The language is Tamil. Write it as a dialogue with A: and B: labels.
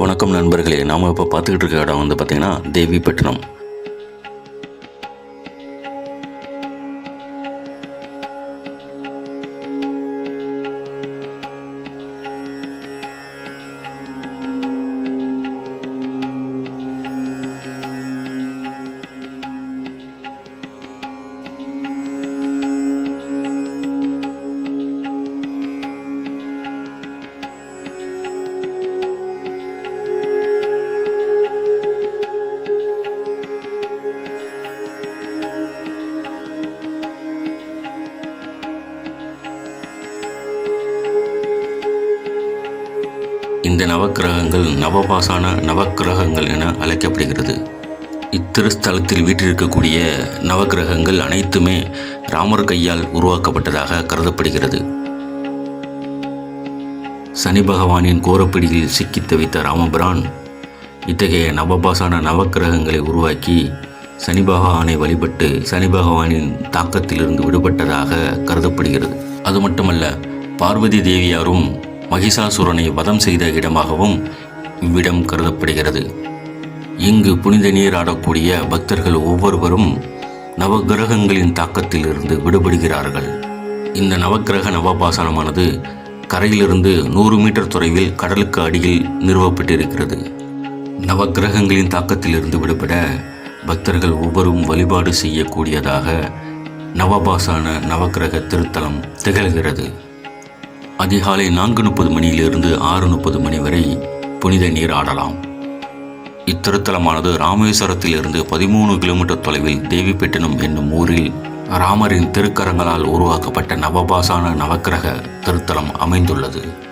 A: வணக்கம் நண்பர்களே நாம் இப்போ பார்த்துக்கிட்டு இருக்க இடம் வந்து பார்த்திங்கன்னா தேவிப்பட்டினம். இந்த நவக்கிரகங்கள் நவபாசான நவக்கிரகங்கள் என அழைக்கப்படுகிறது. இத்திருஸ்தலத்தில் வீற்றிருக்கக்கூடிய நவக்கிரகங்கள் அனைத்துமே ராமர் கையால் உருவாக்கப்பட்டதாக கருதப்படுகிறது. சனி பகவானின் கோரப்பிடியில் சிக்கித் தவித்த ராமபிரான் இத்தகைய நவபாசான நவக்கிரகங்களை உருவாக்கி சனி பகவானை வழிபட்டு சனி பகவானின் தாக்கத்திலிருந்து விடுபட்டதாக கருதப்படுகிறது. அது மட்டுமல்ல பார்வதி தேவியாரும் மகிஷாசுரனை வதம் செய்த இடமாகவும் இவ்விடம் கருதப்படுகிறது. இங்கு புனித நீர் ஆடக்கூடிய பக்தர்கள் ஒவ்வொருவரும் நவக்கிரகங்களின் தாக்கத்திலிருந்து விடுபடுகிறார்கள். இந்த நவக்கிரக நவபாசனமானது கரையிலிருந்து நூறு மீட்டர் தொலைவில் கடலுக்கு அடியில் நிறுவப்பட்டிருக்கிறது. நவக்கிரகங்களின் தாக்கத்திலிருந்து விடுபட பக்தர்கள் ஒவ்வொரும் வழிபாடு செய்யக்கூடியதாக நவபாசான நவக்கிரக திருத்தலம் திகழ்கிறது. அதிகாலை நான்கு முப்பது மணியிலிருந்து ஆறு முப்பது மணி வரை புனித நீர் ஆடலாம். இத்திருத்தலமானது ராமேஸ்வரத்திலிருந்து பதிமூணு கிலோமீட்டர் தொலைவில் தேவிப்பட்டினம் என்னும் ஊரில் ராமரின் திருக்கரங்களால் உருவாக்கப்பட்ட நவபாசான நவக்கிரக திருத்தலம் அமைந்துள்ளது.